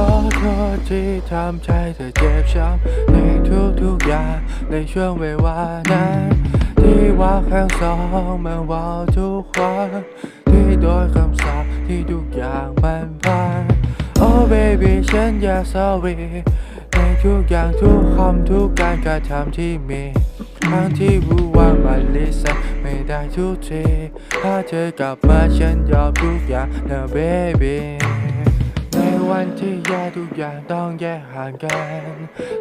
ขอโทษที่ทำใจเธอเจ็บช้ำในทุกๆอย่างในช่วงเวลานั้นที่ว่าแค่สองมาว่าทุกวันที่โดยคำสาปที่ทุกอย่างมันพัง Oh baby ฉันอยากสวีในทุกอย่างทุกคำทุกการกระทำที่มีทั้งที่รู้ว่ามันลิสไม่ได้ทุกทีถ้าเธอกลับมาฉันยอมทุกอย่างนะ baby วันที่แย่ทุกอย่างต้องแยกห่างกัน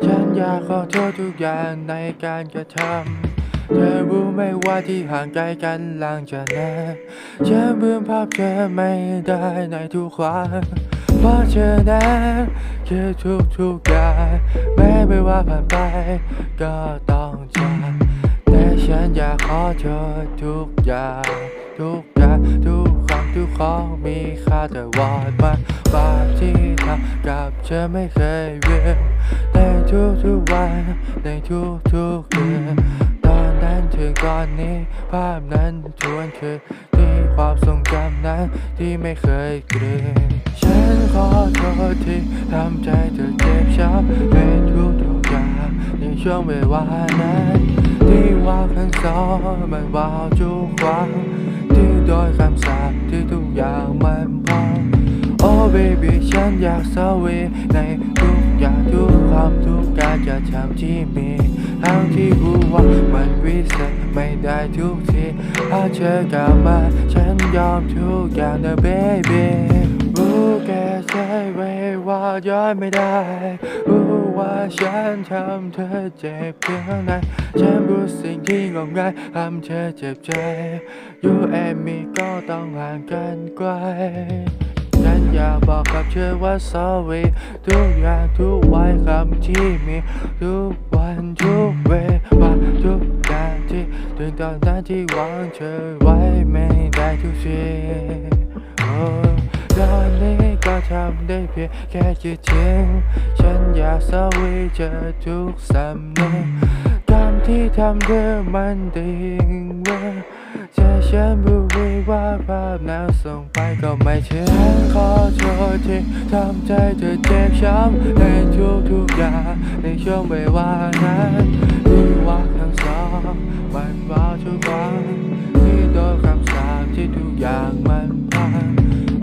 ฉันอยากขอโทษทุกอย่างในการกระทำ เธอรู้ไหมว่าที่ห่างไกลกันหลังจากนั้นฉันลืมภาพเธอไม่ได้ในทุกวันเพราะเธอนั้นคือทุกทุกอย่างแม้ไม่ว่าผ่านไป ก็ต้องจากแต่ฉันอยากขอโทษทุกอย่างทุกอย่างทุก ทุกของมีค่าแต่วอดมาบาปที่ทำกับเธอไม่เคยลืมในทุกทุกๆวัน ในทุกทุกๆเดือนตอนนั้นถึงตอนนี้ ภาพนั้นทวนคืนที่ความทรงจำนั้นที่ไม่เคยเกลืนฉันขอโทษที่ทำใจเธอเจ็บช้ำในทุกทุกๆอย่างในช่วงเวลานั้นที่ว่าข้างสองมันว่าวทุกวัน baby ฉันอยากสวีในทุกอย่างทุกความทุกการจะทำที่มีทั้งที่รู้ว่ามันวิเศษไม่ได้ทุกทีถ้าเธอกลับมา ฉันยอมทุกอย่างนะ baby รู้แก่ใจไว้ว่าย้อนไม่ได้รู้ว่าฉันทำเธอเจ็บเพียงไหนฉันรู้สิ่งที่งมงายทำเธอเจ็บใจ You and me ก็ต้องห่างกันไกล ฉันอยากบอกกับเธอว่า sorry ทุกอย่างทุกวันคำที่มีทุกวันทุกเวลาทุกอย่าที่ถึงตอนนั้นที่หวังเธอไว้ไม่ได้ทุกทีโอ้ตอนนี้ก็ทำได้เพียงแค่คิดถึงฉันอยาก sorry เจอทุกสำนึกกรรมที่ทำเธอมันดิ่ง เมื่อจะฉันรู้ไว้ว่าภาพนั้นส่งไปก็ไม่เชื่อขอโทษที่ทำใจเธอเจ็บช้ำในทุกทุกอย่างในช่วงเวลานั้นที่ว่าคำสองมันว่าทุกวันที่โดนคำสาปที่ทุกอย่างมันพัง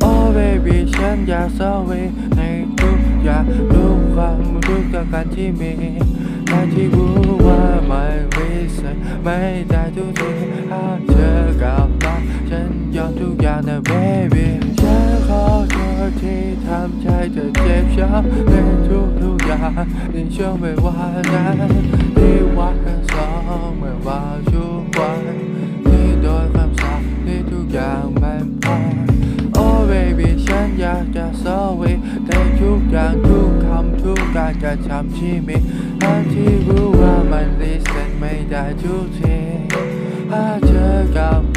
Oh baby ฉันอยากสวีในทุกอย่างทุกความทุกการที่มีแต่ที่รู้ว่ามันวิเศษไม่ได้ นะ baby ฉันขอโทษที่ทำใจเธอเจ็บช้ำในทุกทุกๆอย่างในช่วงเวลานั้นที่วัดกันสองเมื่อว่าทุกวันที่โดนคำสาปที่ทุกอย่างมันพัง Oh baby ฉันอยากจะสวีในทุกอย่างทุกคำทุกการกระทำที่มีทั้งที่รู้ว่ามันลิสต์ไม่ได้ทุกทีถ้าเจอกับ